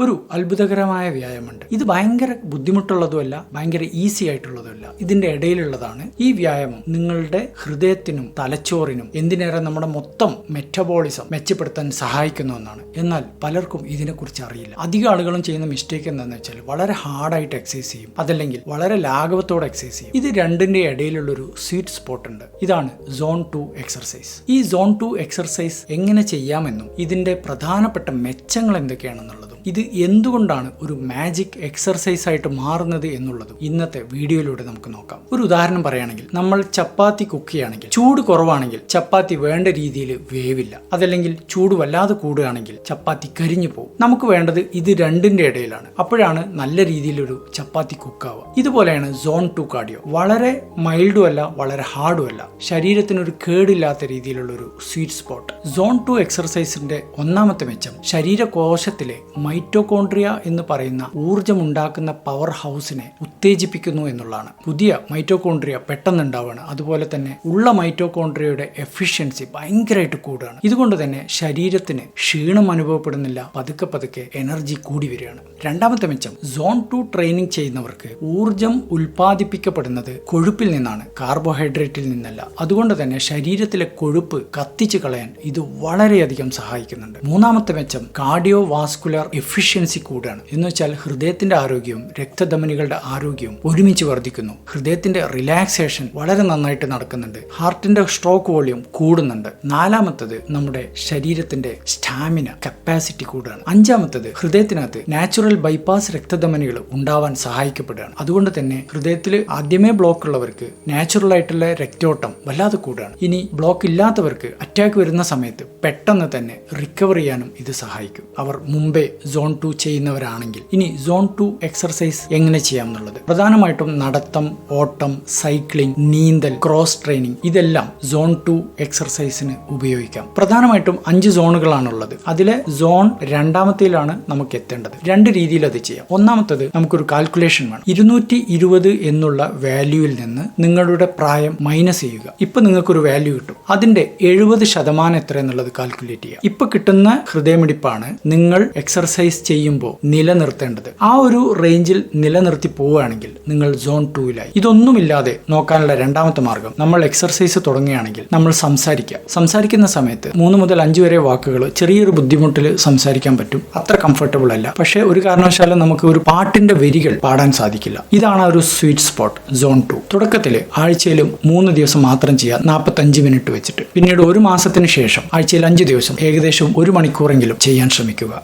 ഒരു അത്ഭുതകരമായ വ്യായാമമുണ്ട്. ഇത് ഭയങ്കര ബുദ്ധിമുട്ടുള്ളതുമല്ല ഭയങ്കര ഈസി ആയിട്ടുള്ളതുമല്ല. ഇതിന്റെ ഇടയിലുള്ളതാണ് ഈ വ്യായാമം. നിങ്ങളുടെ ഹൃദയത്തിനും തലച്ചോറിനും എന്തിനേറെ നമ്മുടെ മൊത്തം മെറ്റബോളിസം മെച്ചപ്പെടുത്താൻ സഹായിക്കുന്ന ഒന്നാണ് എന്നാൽ പലർക്കും ഇതിനെക്കുറിച്ച് അറിയില്ല. അധിക ആളുകളും ചെയ്യുന്ന മിസ്റ്റേക്ക് എന്താണെന്ന് വെച്ചാൽ വളരെ ഹാർഡായിട്ട് എക്സസൈസ് ചെയ്യും. അതല്ലെങ്കിൽ വളരെ ലാഘവത്തോടെ എക്സസൈസ് ചെയ്യും. ഇത് രണ്ടിന്റെ ഇടയിലുള്ള ഒരു സ്വീറ്റ് സ്പോട്ട് ഉണ്ട്. ഇതാണ് സോൺ ടു എക്സർസൈസ് ഈ സോൺ ടു എക്സർസൈസ് എങ്ങനെ ചെയ്യാമെന്നും ഇതിന്റെ പ്രധാനപ്പെട്ട മെച്ചങ്ങൾ എന്തൊക്കെയാണെന്നുള്ളതും ഇത് എന്തുകൊണ്ടാണ് ഒരു മാജിക് എക്സർസൈസ് ആയിട്ട് മാറുന്നത് എന്നുള്ളത്? ഇന്നത്തെ വീഡിയോയിലൂടെ നമുക്ക് നോക്കാം. ഒരു ഉദാഹരണം പറയുകയാണെങ്കിൽ നമ്മൾ ചപ്പാത്തി കുക്ക് ചെയ്യുകയാണെങ്കിൽ ചൂട് കുറവാണെങ്കിൽ ചപ്പാത്തി വേണ്ട രീതിയിൽ വേവില്ല. അതല്ലെങ്കിൽ ചൂട് വല്ലാതെ കൂടുകയാണെങ്കിൽ ചപ്പാത്തി കരിഞ്ഞു പോകും. നമുക്ക് വേണ്ടത് ഇത് രണ്ടിന്റെ ഇടയിലാണ്. അപ്പോഴാണ് നല്ല രീതിയിലൊരു ചപ്പാത്തി കുക്കാവുക ഇതുപോലെയാണ് സോൺ ടു കാർഡിയോ വളരെ മൈൽഡും അല്ല വളരെ ഹാർഡും അല്ല. ശരീരത്തിനൊരു കേടില്ലാത്ത രീതിയിലുള്ള ഒരു സ്വീറ്റ് സ്പോട്ട് സോൺ ടു എക്സർസൈസിന്റെ ഒന്നാമത്തെ മെച്ചം ശരീരകോശത്തിലെ മൈറ്റോകോൺട്രിയ എന്ന് പറയുന്ന ഊർജമുണ്ടാക്കുന്ന പവർ ഹൗസിനെ ഉത്തേജിപ്പിക്കുന്നു എന്നുള്ളതാണ്. പുതിയ മൈറ്റോകോൺട്രിയ പെട്ടെന്നുണ്ടാവുകയാണ് അതുപോലെ തന്നെ ഉള്ള മൈറ്റോകോൺട്രിയയുടെ എഫിഷ്യൻസി ഭയങ്കരമായിട്ട് കൂടുകയാണ്. ഇതുകൊണ്ട് തന്നെ ശരീരത്തിന് ക്ഷീണം അനുഭവപ്പെടുന്നില്ല. പതുക്കെ പതുക്കെ എനർജി കൂടി വരികയാണ്. രണ്ടാമത്തെ മെച്ചം സോൺ ടു ട്രെയിനിങ് ചെയ്യുന്നവർക്ക് ഊർജം ഉൽപ്പാദിപ്പിക്കപ്പെടുന്നത് കൊഴുപ്പിൽ നിന്നാണ് കാർബോഹൈഡ്രേറ്റിൽ നിന്നല്ല. അതുകൊണ്ട് തന്നെ ശരീരത്തിലെ കൊഴുപ്പ് കത്തിച്ചു കളയാൻ ഇത് വളരെയധികം സഹായിക്കുന്നുണ്ട്. മൂന്നാമത്തെ മെച്ചം കാർഡിയോ വാസ്കുലർ എഫിഷ്യൻസി കൂടാണ് എന്ന് വെച്ചാൽ ഹൃദയത്തിന്റെ ആരോഗ്യവും രക്തധമനികളുടെ ആരോഗ്യവും ഒരുമിച്ച് വർദ്ധിക്കുന്നു. ഹൃദയത്തിന്റെ റിലാക്സേഷൻ വളരെ നന്നായിട്ട് നടക്കുന്നുണ്ട്. ഹാർട്ടിന്റെ സ്ട്രോക്ക് വോളിയം കൂടുന്നുണ്ട്. നാലാമത്തത് നമ്മുടെ ശരീരത്തിന്റെ സ്റ്റാമിന കപ്പാസിറ്റി കൂടുകയാണ്. അഞ്ചാമത്തത് ഹൃദയത്തിനകത്ത് നാച്ചുറൽ ബൈപ്പാസ് രക്തധമനികൾ ഉണ്ടാവാൻ സഹായിക്കപ്പെടുകയാണ്. അതുകൊണ്ട് തന്നെ ഹൃദയത്തിൽ ആദ്യമേ ബ്ലോക്ക് ഉള്ളവർക്ക് നാച്ചുറൽ ആയിട്ടുള്ള രക്തോട്ടം വല്ലാതെ കൂടുകയാണ്. ഇനി ബ്ലോക്ക് ഇല്ലാത്തവർക്ക് അറ്റാക്ക് വരുന്ന സമയത്ത് പെട്ടെന്ന് തന്നെ റിക്കവർ ചെയ്യാനും ഇത് സഹായിക്കും. അവർ മുമ്പേ സോൺ ടു ചെയ്യുന്നവരാണെങ്കിൽ ഇനി സോൺ ടു എക്സർസൈസ് എങ്ങനെ ചെയ്യാം എന്നുള്ളത് പ്രധാനമായിട്ടും നടത്തം ഓട്ടം സൈക്ലിംഗ് നീന്തൽ ക്രോസ് ട്രെയിനിങ് ഇതെല്ലാം സോൺ ടു എക്സർസൈസിന് ഉപയോഗിക്കാം. പ്രധാനമായിട്ടും അഞ്ച് സോണുകളാണുള്ളത് അതിലെ സോൺ രണ്ടാമത്തേലാണ് നമുക്ക് എത്തേണ്ടത്. രണ്ട് രീതിയിൽ അത് ചെയ്യാം. ഒന്നാമത്തത് നമുക്കൊരു കാൽക്കുലേഷൻ വേണം. ഇരുന്നൂറ്റി ഇരുപത് എന്നുള്ള വാല്യൂവിൽ നിന്ന് നിങ്ങളുടെ പ്രായം മൈനസ് ചെയ്യുക. ഇപ്പൊ നിങ്ങൾക്കൊരു വാല്യൂ കിട്ടും. അതിന്റെ എഴുപത് ശതമാനം എത്ര എന്നുള്ളത് കാൽക്കുലേറ്റ് ചെയ്യുക. ഇപ്പൊ കിട്ടുന്ന ഹൃദയമിടിപ്പാണ് നിങ്ങൾ എക്സർസൈസ് ചെയ്യുമ്പോൾ നിലനിർത്തേണ്ടത്. ആ ഒരു റേഞ്ചിൽ നിലനിർത്തി പോവുകയാണെങ്കിൽ നിങ്ങൾ സോൺ ടൂവിലായി ഇതൊന്നുമില്ലാതെ നോക്കാനുള്ള രണ്ടാമത്തെ മാർഗം നമ്മൾ എക്സർസൈസ് തുടങ്ങുകയാണെങ്കിൽ നമ്മൾ സംസാരിക്കുക. സംസാരിക്കുന്ന സമയത്ത് മൂന്ന് മുതൽ അഞ്ച് വരെ വാക്കുകൾ ചെറിയൊരു ബുദ്ധിമുട്ടിൽ സംസാരിക്കാൻ പറ്റും. അത്ര കംഫർട്ടബിൾ അല്ല. പക്ഷേ ഒരു കാരണവശാലും നമുക്ക് ഒരു പാട്ടിന്റെ വരികൾ പാടാൻ സാധിക്കില്ല. ഇതാണ് ഒരു സ്വീറ്റ് സ്പോട്ട് സോൺ ടു തുടക്കത്തിൽ ആഴ്ചയിൽ മൂന്ന് ദിവസം മാത്രം ചെയ്യുക നാൽപ്പത്തഞ്ച് മിനിറ്റ് വെച്ചിട്ട്. പിന്നീട് ഒരു മാസത്തിന് ശേഷം ആഴ്ചയിൽ അഞ്ച് ദിവസം ഏകദേശം ഒരു മണിക്കൂറെങ്കിലും ചെയ്യാൻ ശ്രമിക്കുക.